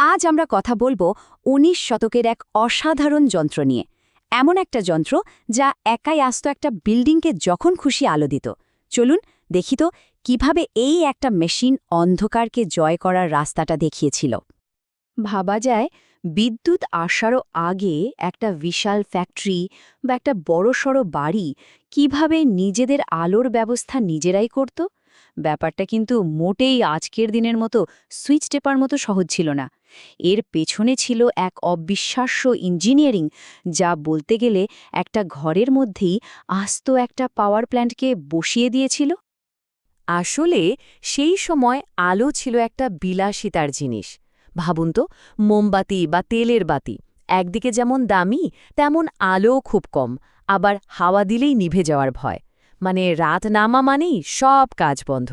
আজ আমরা কথা বলব উনিশ শতকের এক অসাধারণ যন্ত্র নিয়ে। এমন একটা যন্ত্র যা একাই আসত একটা বিল্ডিংকে যখন খুশি আলো দিত। চলুন দেখি তো কীভাবে এই একটা মেশিন অন্ধকারকে জয় করার রাস্তাটা দেখিয়েছিল। ভাবা যায় বিদ্যুৎ আসারও আগে একটা বিশাল ফ্যাক্টরি বা একটা বড়সড় বাড়ি কীভাবে নিজেদের আলোর ব্যবস্থা নিজেরাই করত? ব্যাপারটা কিন্তু মোটেই আজকের দিনের মতো সুইচ টেপার মতো সহজ ছিল না। এর পেছনে ছিল এক অবিশ্বাস্য ইঞ্জিনিয়ারিং, যা বলতে গেলে একটা ঘরের মধ্যেই আস্ত একটা পাওয়ার প্ল্যান্টকে বসিয়ে দিয়েছিল। আসলে সেই সময় আলো ছিল একটা বিলাসিতার জিনিস। ভাবুন তো, মোমবাতি বা তেলের বাতি, একদিকে যেমন দামি, তেমন আলোও খুব কম, আবার হাওয়া দিলেই নিভে যাওয়ার ভয়। মানে রাত নামা মানেই সব কাজ বন্ধ।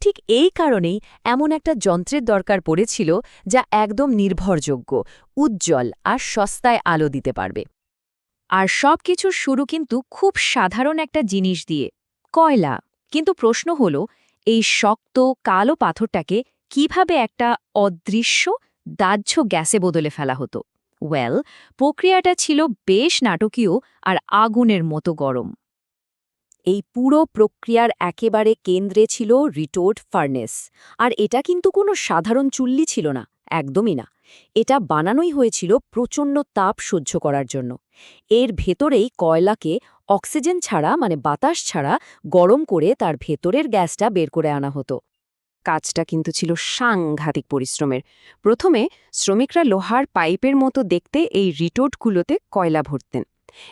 ঠিক এই কারণেই এমন একটা যন্ত্রের দরকার পড়েছিল যা একদম নির্ভরযোগ্য, উজ্জ্বল আর সস্তায় আলো দিতে পারবে। আর সব কিছুর শুরু কিন্তু খুব সাধারণ একটা জিনিস দিয়ে, কয়লা। কিন্তু প্রশ্ন হল, এই শক্ত, কালো পাথরটাকে কীভাবে একটা অদৃশ্য, দাহ্য গ্যাসে বদলে ফেলা হতো? ওয়েল, প্রক্রিয়াটা ছিল বেশ নাটকীয় আর আগুনের মতো গরম। এই পুরো প্রক্রিয়ার একেবারে কেন্দ্রে ছিল রিটোর্ড ফার্নেস। আর এটা কিন্তু কোনো সাধারণ চুল্লি ছিল না, একদমই না। এটা বানানোই হয়েছিল প্রচণ্ড তাপ সহ্য করার জন্য। এর ভেতরেই কয়লাকে অক্সিজেন ছাড়া মানে বাতাস ছাড়া, গরম করে তার ভেতরের গ্যাসটা বের করে আনা হতো। কাজটা কিন্তু ছিল সাংঘাতিক পরিশ্রমের। প্রথমে শ্রমিকরা লোহার পাইপের মতো দেখতে এই রিটোর্টগুলোতে কয়লা ভরতেন।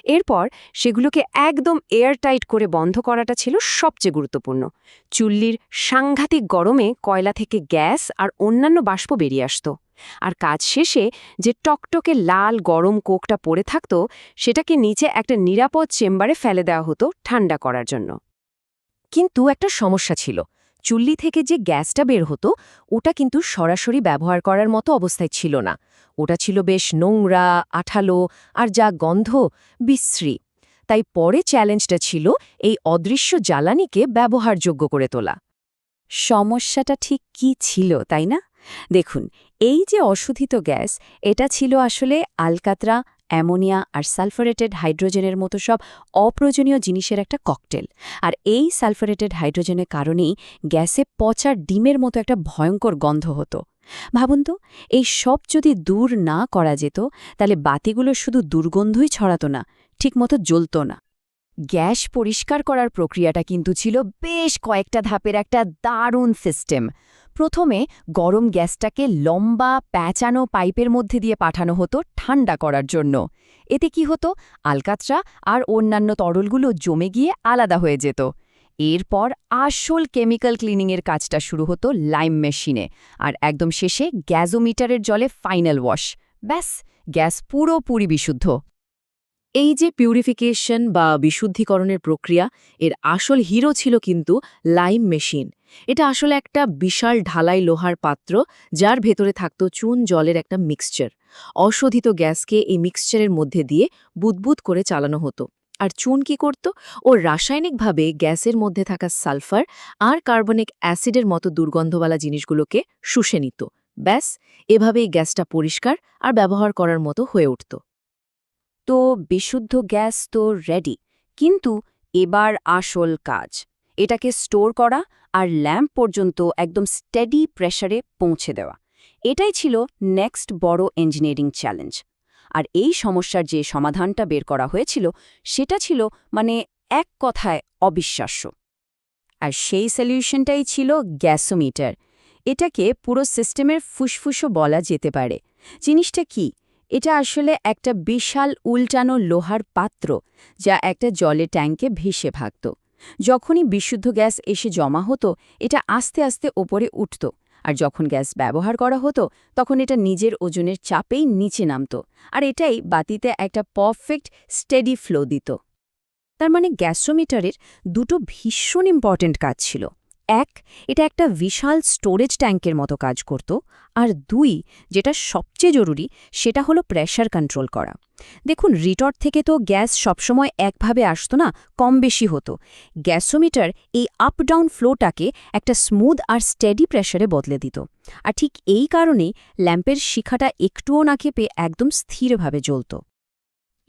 এরপর সেগুলোকে একদম এয়ারটাইট করে বন্ধ করাটা ছিল সবচেয়ে গুরুত্বপূর্ণ। চুল্লির সাংঘাতিক গরমে কয়লা থেকে গ্যাস আর অন্যান্য বাষ্প বেরিয়ে আসত। আর কাজ শেষে যে টকটকে লাল গরম কোকটা পড়ে থাকত, সেটাকে নিচে একটা নিরাপদ চেম্বারে ফেলে দেওয়া হতো ঠান্ডা করার জন্য। কিন্তু একটা সমস্যা ছিল। চুল্লি থেকে যে গ্যাসটা বের হতো, ওটা কিন্তু সরাসরি ব্যবহার করার মতো অবস্থায় ছিল না। ওটা ছিল বেশ নোংরা, আঠালো আর যা গন্ধ, বিশ্রী। তাই পরে চ্যালেঞ্জটা ছিল এই অদৃশ্য জ্বালানিকে ব্যবহারযোগ্য করে তোলা। সমস্যাটা ঠিক কি ছিল, তাই না? দেখুন, এই যে অশোধিত গ্যাস, এটা ছিল আসলে আলকাতরা অ্যামোনিয়া আর সালফারেটেড হাইড্রোজেনের মতো সব অপ্রয়োজনীয় জিনিসের একটা ককটেল। আর এই সালফারেটেড হাইড্রোজেনের কারণেই গ্যাসে পচার ডিমের মতো একটা ভয়ঙ্কর গন্ধ হতো। ভাবুন তো, এই সব যদি দূর না করা যেত, তাহলে বাতিগুলো শুধু দুর্গন্ধই ছড়াতো না, ঠিকমতো জ্বলত না। গ্যাস পরিষ্কার করার প্রক্রিয়াটা কিন্তু ছিল বেশ কয়েকটা ধাপের একটা দারুণ সিস্টেম। প্রথমে গরম গ্যাসটাকে লম্বা প্যাঁচানো পাইপের মধ্যে দিয়ে পাঠানো হতো ঠান্ডা করার জন্য। এতে কি হতো? আলকাতরা আর অন্যান্য তরলগুলো জমে গিয়ে আলাদা হয়ে যেত। এরপর আসল কেমিক্যাল ক্লিনিংয়ের কাজটা শুরু হতো লাইম মেশিনে আর একদম শেষে গ্যাজোমিটারের জলে ফাইনাল ওয়াশ। ব্যাস, গ্যাস পুরোপুরি বিশুদ্ধ। এই যে পিউরিফিকেশন বা বিশুদ্ধিকরণের প্রক্রিয়া, এর আসল হিরো ছিল কিন্তু লাইম মেশিন। এটা আসলে একটা বিশাল ঢালাই লোহার পাত্র, যার ভেতরে থাকত চুন জলের একটা মিক্সচার অশোধিত গ্যাসকে এই মিক্সচারের মধ্যে দিয়ে বুদবুদ করে চালানো হতো। আর চুন কি করত? ও রাসায়নিকভাবে গ্যাসের মধ্যে থাকা সালফার আর কার্বনিক অ্যাসিডের মতো দুর্গন্ধওয়ালা জিনিসগুলোকে শুষে নিত। ব্যাস, এভাবেই গ্যাসটা পরিষ্কার আর ব্যবহার করার মতো হয়ে উঠত। তো বিশুদ্ধ গ্যাস তো রেডি কিন্তু এবার আসল কাজ। এটাকে স্টোর করা আর ল্যাম্প পর্যন্ত একদম স্টেডি প্রেশারে পৌঁছে দেওয়া। এটাই ছিল নেক্সট বড় ইঞ্জিনিয়ারিং চ্যালেঞ্জ আর এই সমস্যার যে সমাধানটা বের করা হয়েছিল, সেটা ছিল মানে এক কথায় অবিশ্বাস্য। আর সেই সলিউশনটাই ছিল গ্যাসোমিটার। এটাকে পুরো সিস্টেমের ফুসফুসও বলা যেতে পারে। জিনিসটা কি? এটা আসলে একটা বিশাল উল্টানো লোহার পাত্র, যা একটা জলে ট্যাঙ্কে ভেসে ভাগত। যখনই বিশুদ্ধ গ্যাস এসে জমা হতো, এটা আস্তে আস্তে ওপরে উঠত। আর যখন গ্যাস ব্যবহার করা হতো, তখন এটা নিজের ওজনের চাপেই নিচে নামত। আর এটাই বাতিতে একটা পারফেক্ট স্টেডি ফ্লো দিত। তার মানে গ্যাসোমিটারের দুটো ভীষণ ইম্পর্ট্যান্ট কাজ ছিল। এক, এটা একটা বিশাল স্টোরেজ ট্যাঙ্কের মতো কাজ করত। আর দুই, যেটা সবচেয়ে জরুরি, সেটা হলো প্রেশার কন্ট্রোল করা। দেখুন রিটর থেকে তো গ্যাস সবসময় একভাবে আসতো না, কম বেশি হতো। গ্যাসোমিটার এই আপ ডাউন ফ্লোটাকে একটা স্মুথ আর স্টেডি প্রেশারে বদলে দিত। আর ঠিক এই কারণেই ল্যাম্পের শিখাটা একটুও না খেপে একদম স্থিরভাবে জ্বলত।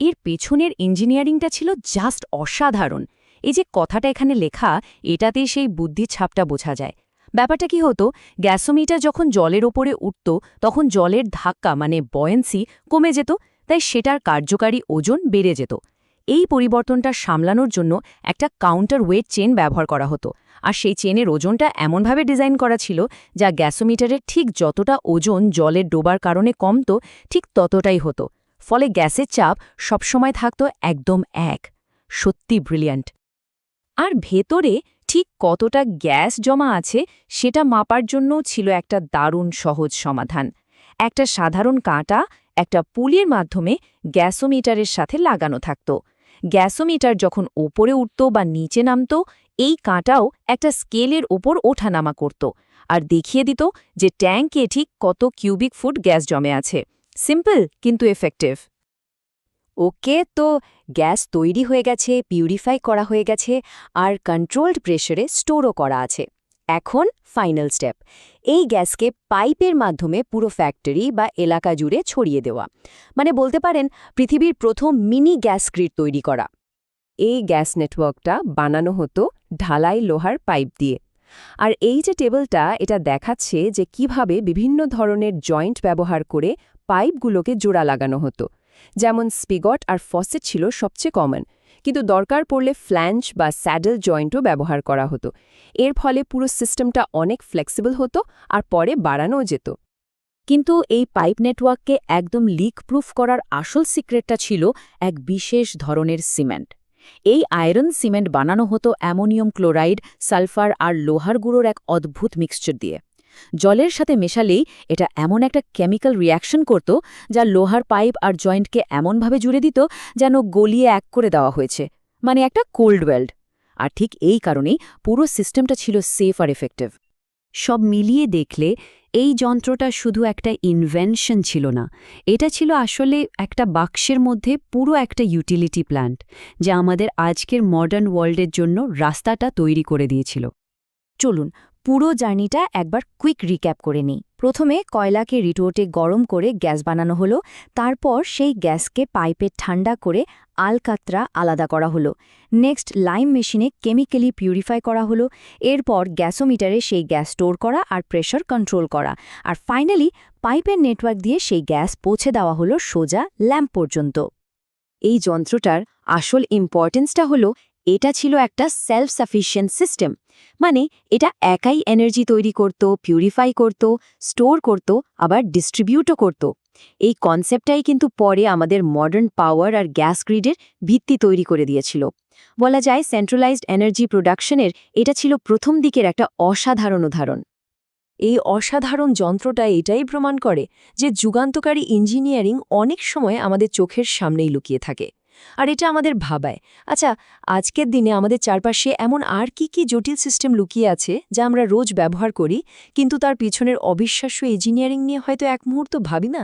এর পেছনের ইঞ্জিনিয়ারিংটা ছিল জাস্ট অসাধারণ। এই যে কথাটা এখানে লেখা, এটাতেই সেই বুদ্ধি ছাপটা বোঝা যায়। ব্যাপারটা কি হতো, গ্যাসোমিটার যখন জলের ওপরে উঠত, তখন জলের ধাক্কা মানে বয়েন্সি কমে যেত, তাই সেটার কার্যকারী ওজন বেড়ে যেত। এই পরিবর্তনটা সামলানোর জন্য একটা কাউন্টার ওয়েট চেন ব্যবহার করা হতো। আর সেই চেনের ওজনটা এমনভাবে ডিজাইন করা ছিল, যা গ্যাসোমিটারের ঠিক যতটা ওজন জলের ডোবার কারণে কমত, ঠিক ততটাই হতো। ফলে গ্যাসের চাপ সবসময় থাকত একদম এক। সত্যি ব্রিলিয়ান্ট আর ভেতরে ঠিক কতটা গ্যাস জমা আছে সেটা মাপার জন্যও ছিল একটা দারুণ সহজ সমাধান। একটা সাধারণ কাঁটা একটা পুলির মাধ্যমে গ্যাসোমিটারের সাথে লাগানো থাকত। গ্যাসোমিটার যখন ওপরে উঠত বা নিচে নামত, এই কাঁটাও একটা স্কেলের ওপর ওঠানামা করত আর দেখিয়ে দিত যে ট্যাঙ্কে ঠিক কত কিউবিক ফুট গ্যাস জমে আছে। সিম্পল কিন্তু এফেক্টিভ। ওকে তো গ্যাস তৈরি হয়ে গেছে, পিউরিফাই করা হয়ে গেছে আর কন্ট্রোলড প্রেশারে স্টোরও করা আছে। এখন ফাইনাল স্টেপ। এই গ্যাসকে পাইপের মাধ্যমে পুরো ফ্যাক্টরি বা এলাকা জুড়ে ছড়িয়ে দেওয়া। মানে বলতে পারেন, পৃথিবীর প্রথম মিনি গ্যাস গ্রিড তৈরি করা। এই গ্যাস নেটওয়ার্কটা বানানো হতো ঢালাই লোহার পাইপ দিয়ে। আর এই যে টেবিলটা, এটা দেখাচ্ছে যে কীভাবে বিভিন্ন ধরনের জয়েন্ট ব্যবহার করে পাইপগুলোকে জোড়া লাগানো হতো। যেমন স্পিগট আর ফসেট ছিল সবচেয়ে কমন, কিন্তু দরকার পড়লে ফ্ল্যাঞ্চ বা স্যাডেল জয়েন্টও ব্যবহার করা হতো। এর ফলে পুরো সিস্টেমটা অনেক ফ্লেক্সিবল হতো আর পরে বাড়ানোও যেত। কিন্তু এই পাইপ নেটওয়ার্ককে একদম লিক প্রুফ করার আসল সিক্রেটটা ছিল এক বিশেষ ধরনের সিমেন্ট। এই আয়রন সিমেন্ট বানানো হতো অ্যামোনিয়াম ক্লোরাইড, সালফার আর লোহার গুঁড়োর এক অদ্ভুত মিক্সচার দিয়ে। জলের সাথে মেশালেই এটা এমন একটা কেমিক্যাল রিয়াকশন করত যা লোহার পাইপ আর জয়েন্টকে এমনভাবে জুড়ে দিত যেন গলিয়ে এক করে দেওয়া হয়েছে মানে একটা কোল্ড ওয়েল্ড। আর ঠিক এই কারণেই পুরো সিস্টেমটা ছিল সেফ আর এফেক্টিভ। সব মিলিয়ে দেখলে এই যন্ত্রটা শুধু একটা ইনভেনশন ছিল না, এটা ছিল আসলে একটা বাক্সের মধ্যে পুরো একটা ইউটিলিটি প্ল্যান্ট, যা আমাদের আজকের মডার্ন ওয়ার্ল্ডের জন্য রাস্তাটা তৈরি করে দিয়েছিল। চলুন পুরো জার্নিটা একবার কুইক রিক্যাপ করে নিই। প্রথমে কয়লাকে রিটোটে গরম করে গ্যাস বানানো হলো, তারপর সেই গ্যাসকে পাইপে ঠান্ডা করে আলকাত্রা আলাদা করা হলো। নেক্সট লাইম মেশিনে কেমিক্যালি পিউরিফাই করা হলো, এরপর গ্যাসোমিটারে সেই গ্যাস স্টোর করা আর প্রেশার কন্ট্রোল করা। আর ফাইনালি পাইপের নেটওয়ার্ক দিয়ে সেই গ্যাস পৌঁছে দেওয়া হলো সোজা ল্যাম্প পর্যন্ত। এই যন্ত্রটার আসল ইম্পর্টেন্সটা হলো এটা ছিল একটা সেলফ সাফিসিয়েন্ট সিস্টেম মানে এটা একাই এনার্জি তৈরি করত পিউরিফাই করত স্টোর করত, আবার ডিস্ট্রিবিউটও করত। এই কনসেপ্টটাই কিন্তু পরে আমাদের মডার্ন পাওয়ার আর গ্যাস গ্রিডের ভিত্তি তৈরি করে দিয়েছিল। বলা যায় সেন্ট্রালাইজড এনার্জি প্রোডাকশনের এটা ছিল প্রথম দিকের একটা অসাধারণ উদাহরণ। এই অসাধারণ যন্ত্রটা এটাই প্রমাণ করে যে যুগান্তকারী ইঞ্জিনিয়ারিং অনেক সময় আমাদের চোখের সামনেই লুকিয়ে থাকে। আর এটা আমাদের ভাবায়। আচ্ছা আজকের দিনে আমাদের চারপাশে এমন আর কি কি জটিল সিস্টেম লুকিয়ে আছে যা আমরা রোজ ব্যবহার করি, কিন্তু তার পিছনের অবিশ্বাস্য ইঞ্জিনিয়ারিং নিয়ে হয়তো এক মুহূর্ত ভাবি না?